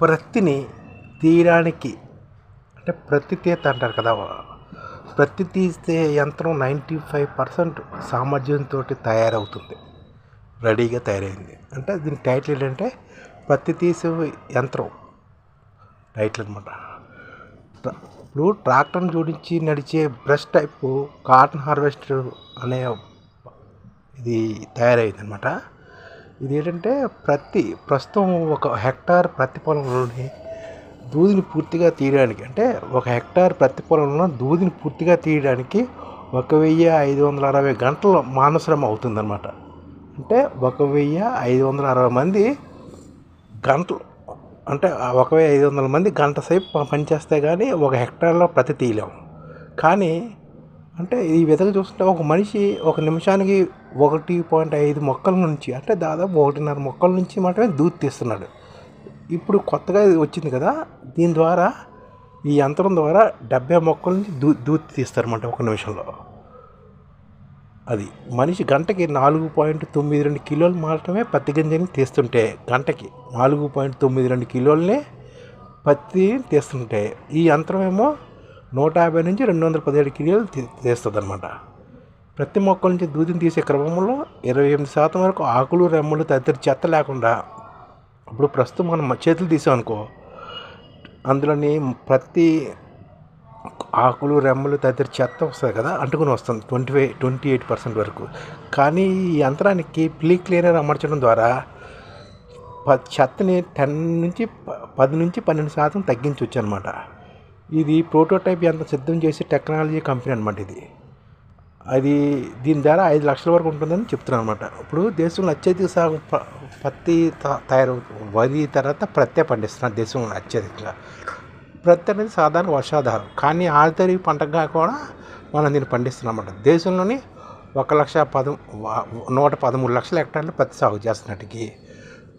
ప్రత్తిని తీయడానికి అంటే ప్రత్తి తీత అంటారు కదా ప్రత్తి తీసే యంత్రం నైంటీ ఫైవ్ పర్సెంట్ సామర్థ్యంతో తయారవుతుంది రెడీగా తయారైంది. అంటే దీని టైటిల్ ఏంటంటే ప్రత్తి తీసే యంత్రం టైటిల్ అనమాట ఇప్పుడు ట్రాక్టర్ని జోడించి నడిచే బ్రష్ టైపు కాటన్ హార్వెస్టర్ అనే ఇది తయారైంది అనమాట ఇది ఏంటంటే ప్రతి ప్రస్తుతం ఒక హెక్టార్ ప్రతి పొలంలోని దూదిని పూర్తిగా తీయడానికి అంటే ఒక హెక్టార్ ప్రతి పొలంలో దూదిని పూర్తిగా తీయడానికి ఒక వెయ్యి ఐదు వందల అరవై గంటల మానశ్రమ అవుతుందన్నమాట. అంటే ఒక వెయ్యి ఐదు వందల అరవై మంది గంటలు అంటే ఒక వెయ్యి ఐదు వందల మంది గంట సేపు పనిచేస్తే కానీ ఒక హెక్టార్లో ప్రతి తీయలేము కానీ అంటే ఈ విధంగా చూస్తుంటే ఒక మనిషి ఒక నిమిషానికి ఒకటి పాయింట్ ఐదు మొక్కల నుంచి అంటే దాదాపు ఒకటిన్నర మొక్కల నుంచి మాత్రమే దూది తీస్తున్నాడు. ఇప్పుడు కొత్తగా వచ్చింది కదా దీని ద్వారా ఈ యంత్రం ద్వారా డెబ్బై మొక్కల నుంచి దూ దూతి తీస్తారన్నమాట ఒక నిమిషంలో. అది మనిషి గంటకి నాలుగు పాయింట్ తొమ్మిది రెండు కిలోలు మాత్రమే పత్తి గింజని తీస్తుంటే గంటకి నాలుగు పాయింట్ తొమ్మిది రెండు కిలోలనే పత్తిని తీస్తుంటే ఈ యంత్రం ఏమో నూట యాభై నుంచి రెండు వందల పదిహేడు కిలోలు తీ తీస్తుంది అనమాట ప్రతి మొక్కల నుంచి దూదిని తీసే క్రమంలో ఇరవై ఎనిమిది శాతం వరకు ఆకులు రెమ్మలు తదితర చెత్త లేకుండా ఇప్పుడు ప్రస్తుతం మనం చేతులు తీసామనుకో అందులోని ప్రతి ఆకులు రెమ్మలు తదితర చెత్త వస్తుంది కదా అంటుకుని వస్తుంది twenty five twenty eight percent వరకు. కానీ ఈ యంత్రానికి ప్లీ క్లీనర్ అమర్చడం ద్వారా ప చెత్తని టెన్ నుంచి పది నుంచి పన్నెండు శాతం తగ్గించవచ్చు అనమాట ఇది ప్రోటోటైప్ యంత్రం సిద్ధం చేసే టెక్నాలజీ కంపెనీ అనమాట ఇది. అది దీని ధర ఐదు లక్షల వరకు ఉంటుందని చెప్తున్నాను అనమాట ఇప్పుడు దేశంలో అత్యధిక సాగు పత్తి త- తయారు వరి తర్వాత ప్రత్య పండిస్తున్నారు దేశంలో అత్యధికంగా. ప్రత్తి అనేది సాధారణ వర్షాధారం. కానీ ఆరుతరి పంటగా కూడా మనం దీన్ని పండిస్తున్నాం అనమాట దేశంలోని ఒక లక్ష పద నూట పదమూడు లక్షల హెక్టార్లు పత్తి సాగు చేస్తున్నట్టుకి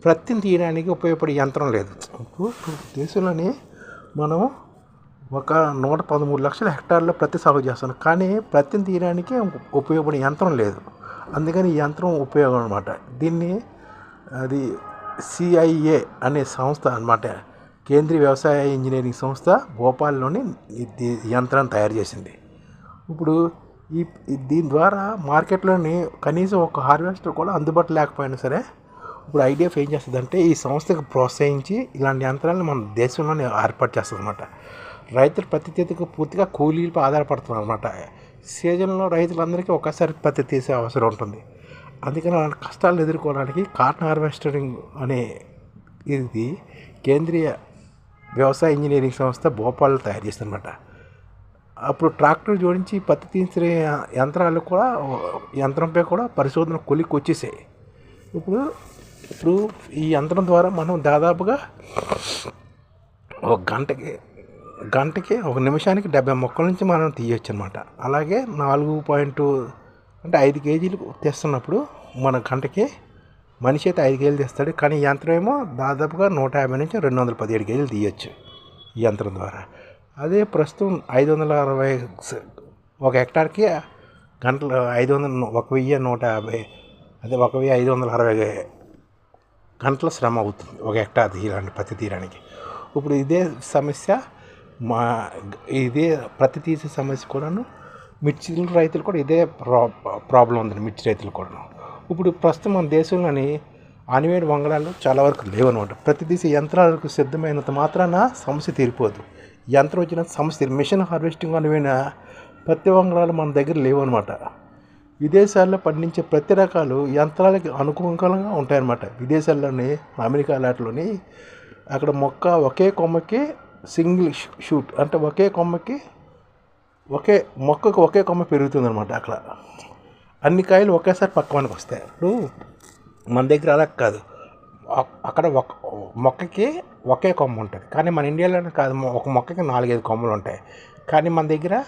ప్రత్తిని తీయడానికి ఉపయోగపడే యంత్రం లేదు. ఇప్పుడు దేశంలోని మనం ఒక నూట పదమూడు లక్షల హెక్టార్లో ప్రతి సాగు చేస్తాను. కానీ ప్రతిని తీయడానికి ఉపయోగపడే యంత్రం లేదు. అందుకని ఈ యంత్రం ఉపయోగం అనమాట దీన్ని అది సిఐఏ అనే సంస్థ అన్నమాట. కేంద్రీయ వ్యవసాయ ఇంజనీరింగ్ సంస్థ భోపాల్లోని యంత్రాన్ని తయారు చేసింది. ఇప్పుడు ఈ దీని ద్వారా మార్కెట్లోని కనీసం ఒక హార్వెస్టర్ కూడా అందుబాటు లేకపోయినా సరే ఇప్పుడు ఐడిఎఫ్ ఏం చేస్తుందంటే ఈ సంస్థకు ప్రోత్సహించి ఇలాంటి యంత్రాలను మన దేశంలోనే ఏర్పాటు చేస్తుంది అనమాట రైతులు పత్తి తీతకు పూర్తిగా కూలీలపై ఆధారపడుతున్నారు అనమాట సీజన్లో రైతులందరికీ ఒక్కసారి పత్తి తీసే అవసరం ఉంటుంది. అందుకని అలాంటి కష్టాలను ఎదుర్కోవడానికి కాటన్ హార్వెస్టరింగ్ అనే ఇది కేంద్రీయ వ్యవసాయ ఇంజనీరింగ్ సంస్థ భోపాల్లో తయారు చేస్తుందన్నమాట. అప్పుడు ట్రాక్టర్ జోడించి పత్తి తీసే యంత్రాలు కూడా యంత్రంపై కూడా పరిశోధన కొలికి వచ్చేసాయి. ఇప్పుడు ఇప్పుడు ఈ యంత్రం ద్వారా మనం దాదాపుగా ఒక గంటకి గంటకి ఒక నిమిషానికి డెబ్బై మొక్కల నుంచి మనం తీయొచ్చు అనమాట అలాగే నాలుగు పాయింట్ అంటే ఐదు కేజీలు తెస్తున్నప్పుడు మన గంటకి మనిషి అయితే ఐదు కేజీలు తెస్తాడు. కానీ యంత్రం ఏమో దాదాపుగా నూట యాభై నుంచి రెండు వందల పదిహేడు కేజీలు తీయొచ్చు ఈ యంత్రం ద్వారా. అదే ప్రస్తుతం ఐదు వందల అరవై ఒక హెక్టార్కి గంటలు ఐదు వందల ఒక వెయ్యి నూట యాభై అదే ఒక వెయ్యి ఐదు వందల అరవై గంటల శ్రమ అవుతుంది ఒక హెక్టార్ తీయడానికి పత్తి తీయడానికి. ఇప్పుడు ఇదే సమస్య మా ఇదే ప్రతి తీసే సమస్య కూడాను మిర్చి రైతులు కూడా ఇదే ప్రా ప్రాబ్లం ఉంది మిర్చి రైతులు కూడాను. ఇప్పుడు ప్రస్తుతం మన దేశంలోని అనివేడి వంగడాలు చాలా వరకు లేవన్నమాట ప్రతి తీసే యంత్రాలకు సిద్ధమైనంత మాత్రాన సమస్య తీరిపోదు. యంత్రం వచ్చిన సమస్య మిషన్ హార్వెస్టింగ్ అనివైన పత్తి వంగడాలు మన దగ్గర లేవన్నమాట విదేశాల్లో పండించే ప్రతి రకాలు యంత్రాలకి అనుకూలంగా ఉంటాయన్నమాట. విదేశాల్లోని అమెరికా లాట్లోని అక్కడ మొక్క ఒకే కొమ్మకి సింగిల్ షూట్ అంటే ఒకే కొమ్మకి ఒకే మొక్కకు ఒకే కొమ్మ పెరుగుతుంది అనమాట అక్కడ. అన్ని కాయలు ఒకేసారి పక్కవానికి వస్తాయి. ఇప్పుడు మన దగ్గర అలా కాదు. అక్కడ ఒక మొక్కకి ఒకే కొమ్మ ఉంటుంది. కానీ మన ఇండియాలోనే కాదు. ఒక మొక్కకి నాలుగైదు కొమ్మలు ఉంటాయి. కానీ మన దగ్గర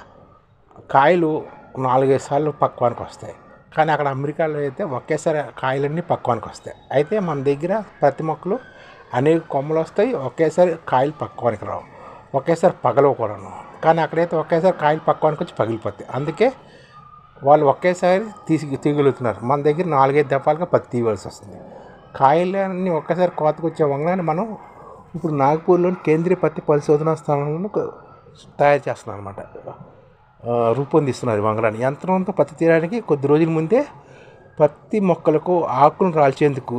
కాయలు నాలుగైదు సార్లు పక్వానికి వస్తాయి. కానీ అక్కడ అమెరికాలో అయితే ఒకేసారి కాయలన్నీ పక్వానికి వస్తాయి. అయితే మన దగ్గర ప్రతి మొక్కలు అనేక కొమ్మలు వస్తాయి ఒకేసారి కాయలు పక్వానికి రావు. ఒకేసారి పగలవు కూడాను. కానీ అక్కడైతే ఒకేసారి కాయలు పక్వానికి వచ్చి పగిలిపోతాయి. అందుకే వాళ్ళు ఒకేసారి తీసి తీయగలుగుతున్నారు. మన దగ్గర నాలుగైదు దఫాలుగా పత్తి తీయవలసి వస్తుంది. కాయలన్నీ ఒకేసారి కోతకొచ్చే వచ్చే మనం ఇప్పుడు నాగపూర్లోని కేంద్రీయ పత్తి పరిశోధనా స్థానంలో తయారు చేస్తున్నారు అనమాట రూపొందిస్తున్నారు ఈ వంగడాన్ని. యంత్రంతో పత్తి తీయడానికి కొద్ది రోజుల ముందే పత్తి మొక్కలకు ఆకులను రాల్చేందుకు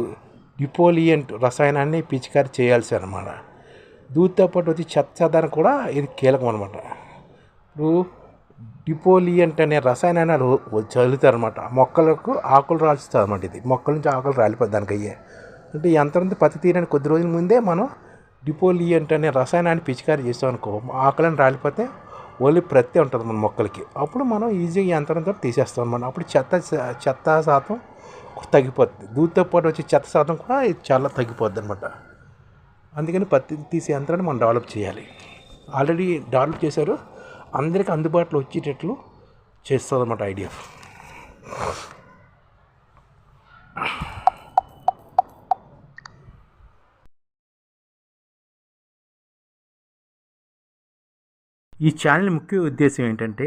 డిపోలియంట్ రసాయనాన్ని పిచికారి చేయాల్సి అనమాట దూతితో పాటు వచ్చి చెత్త చెదారం కూడా ఇది కీలకం అనమాట ఇప్పుడు డిపోలియంట్ అనే రసాయనాన్ని వాళ్ళు చల్లుతారు అనమాట మొక్కలకు ఆకులు రాల్చుతారు అనమాట ఇది. మొక్కల నుంచి ఆకులు రాలిపోతుంది దానికి అయ్యే అంటే యంత్రం పత్తి తీయడానికి కొద్ది రోజుల ముందే మనం డిపోలియంట్ అనే రసాయనాన్ని పిచికారి చేస్తాం అనుకో ఆకులను రాలిపోతే ఓన్లీ ప్రత్తి ఉంటుంది మన మొక్కలకి. అప్పుడు మనం ఈజీగా యంత్రంతో తీసేస్తాం అనమాట అప్పుడు చెత్త చెత్త శాతం తగ్గిపోద్ది. దూదితో పాటు వచ్చే చెత్త శాతం కూడా ఇది చాలా తగ్గిపోద్ది అనమాట అందుకని పత్తి తీసే యంత్రాన్ని మనం డెవలప్ చేయాలి. ఆల్రెడీ డెవలప్ చేశారు. అందరికీ అందుబాటులో వచ్చేటట్లు చేస్తుంది అనమాట ఐడియా. ఈ ఛానల్ ముఖ్య ఉద్దేశం ఏంటంటే